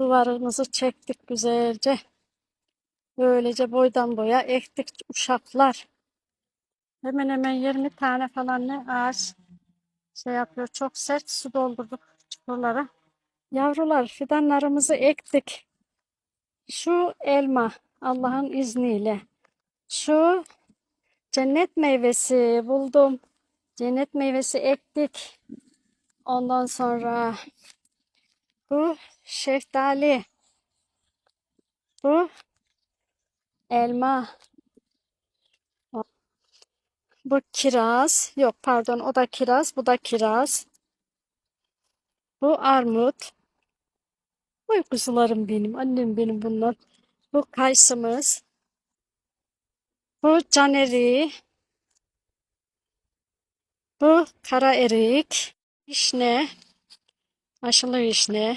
Duvarımızı çektik güzelce. Böylece boydan boya ektik uşaklar. Hemen hemen 20 tane falan ne ağaç şey yapıyor. Çok sert su doldurduk çukurlara. Yavrular fidanlarımızı ektik. Şu elma Allah'ın izniyle. Şu cennet meyvesi buldum. Cennet meyvesi ektik. Ondan sonra bu şeftali. Bu elma. Bu kiraz. Yok pardon o da kiraz. Bu da kiraz. Bu armut. Oy kuzularım benim. Annem benim bunlar. Bu kayısımız. Bu can eriği. Bu kara erik. Vişne. Aşılı vişne.